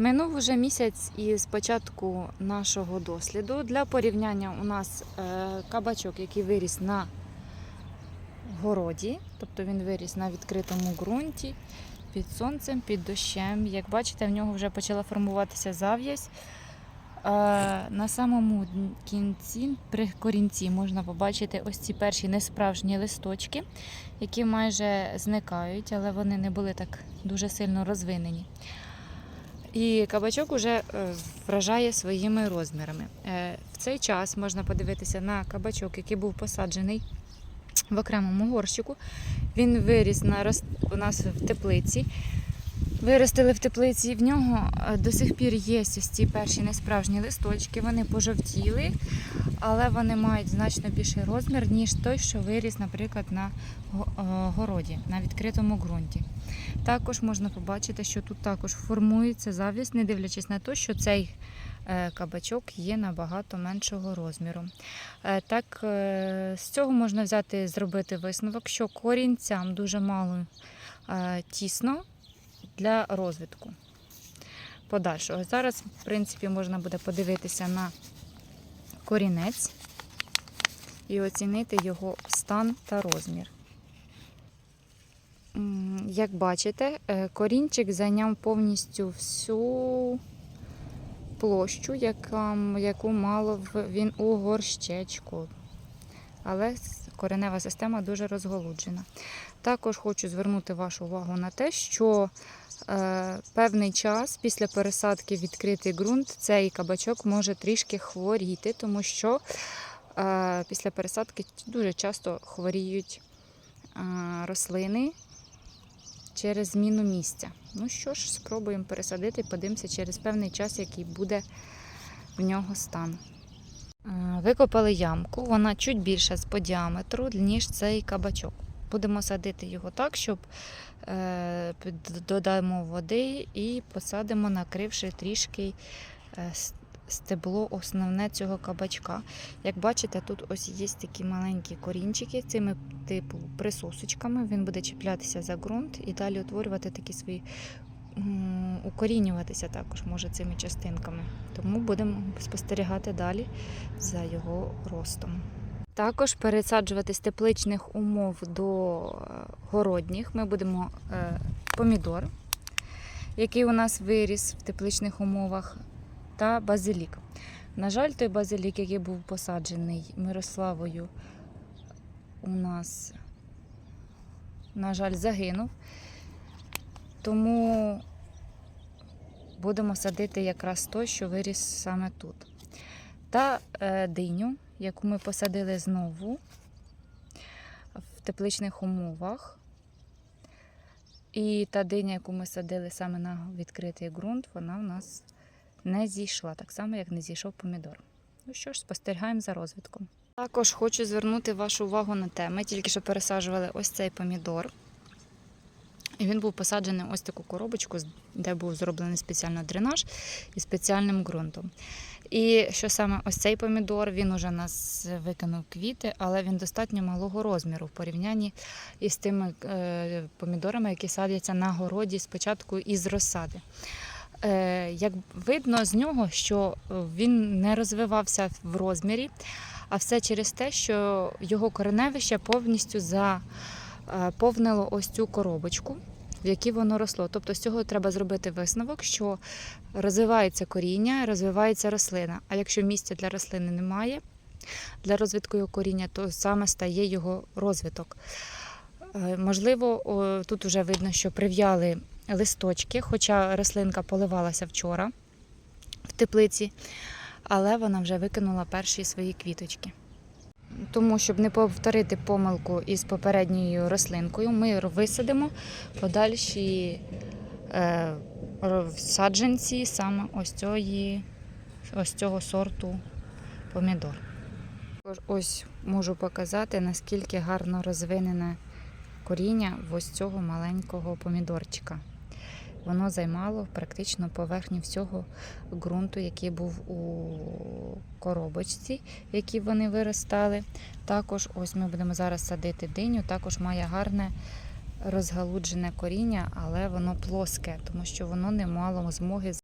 Минув уже місяць із початку нашого досліду. Для порівняння у нас е, кабачок, який виріс на городі, тобто він виріс на відкритому ґрунті, під сонцем, під дощем. Як бачите, в нього вже почала формуватися зав'язь. Е, На самому кінці, при корінці, можна побачити ось ці перші несправжні листочки, які майже зникають, але вони не були так дуже сильно розвинені. І кабачок уже е, вражає своїми розмірами. Е, В цей час можна подивитися на кабачок, який був посаджений в окремому горщику. Він виріс на у нас в теплиці. Виростили в теплиці. В нього е, до сих пір є ось ці перші несправжні листочки. Вони пожовтіли, але вони мають значно більший розмір, ніж той, що виріс, наприклад, на городі, на відкритому ґрунті. Також можна побачити, що тут також формується завість, не дивлячись на те, що цей е, кабачок є набагато меншого розміру. Е, Так, е, з цього можна взяти зробити висновок, що корінцям дуже мало тісно для розвитку подальшого. Зараз, в принципі, можна буде подивитися на корінець і оцінити його стан та розмір. Як бачите, е, корінчик зайняв повністю всю площу, яку мало він у горщечку. Але коренева система дуже розголуджена. Також хочу звернути вашу увагу на те, що е, певний час після пересадки відкритий ґрунт цей кабачок може трішки хворіти, тому що е, після пересадки дуже часто хворіють рослини через зміну місця. Ну що ж, спробуємо пересадити і подивимося через певний час, який буде в нього стан. Е, Викопали ямку, вона чуть більша з по діаметру, ніж цей кабачок. Будемо садити його так, щоб е, додамо води і посадимо, накривши трішки е, стебло основне цього кабачка. Як бачите, тут ось є такі маленькі корінчики цими типу присосочками. Він буде чіплятися за ґрунт і далі утворювати такі свої укорінюватися також може цими частинками. Тому будемо спостерігати далі за його ростом. Також пересаджувати з тепличних умов до е, городніх ми будемо е, помідор, який у нас виріс в тепличних умовах, та базилік. На жаль, той базилік, який був посаджений Мирославою, у нас, на жаль, загинув. Тому будемо садити якраз той, що виріс саме тут. Та е, диню, яку ми посадили знову в тепличних умовах. І та диня, яку ми садили саме на відкритий ґрунт, вона в нас не зійшла, так само, як не зійшов помідор. Ну що ж, спостерігаємо за розвитком. Також хочу звернути вашу увагу на те, ми тільки що пересаджували ось цей помідор. І він був посаджений ось таку коробочку, де був зроблений спеціально дренаж і спеціальним ґрунтом. І що саме ось цей помідор, він уже нас викинув квіти, але він достатньо малого розміру в порівнянні із тими е, помідорами, які садяться на городі спочатку із розсади. Е, як видно з нього, що він не розвивався в розмірі, а все через те, що його кореневище повністю заповнило ось цю коробочку, в якій воно росло. Тобто з цього треба зробити висновок, що розвивається коріння, розвивається рослина. А якщо місця для рослини немає, для розвитку його коріння, то саме стає його розвиток. Е, Можливо, тут вже видно, що прив'яли листочки, хоча рослинка поливалася вчора в теплиці, але вона вже викинула перші свої квіточки. Тому, щоб не повторити помилку із попередньою рослинкою, ми висадимо подальші е, саджанці саме ось, цієї, ось цього сорту помідор. Ось можу показати, наскільки гарно розвинене коріння ось цього маленького помідорчика. Воно займало практично поверхню всього ґрунту, який був у коробочці, в якій вони виростали. Також ось ми будемо зараз садити диню, також має гарне розгалуджене коріння, але воно плоске, тому що воно не мало змоги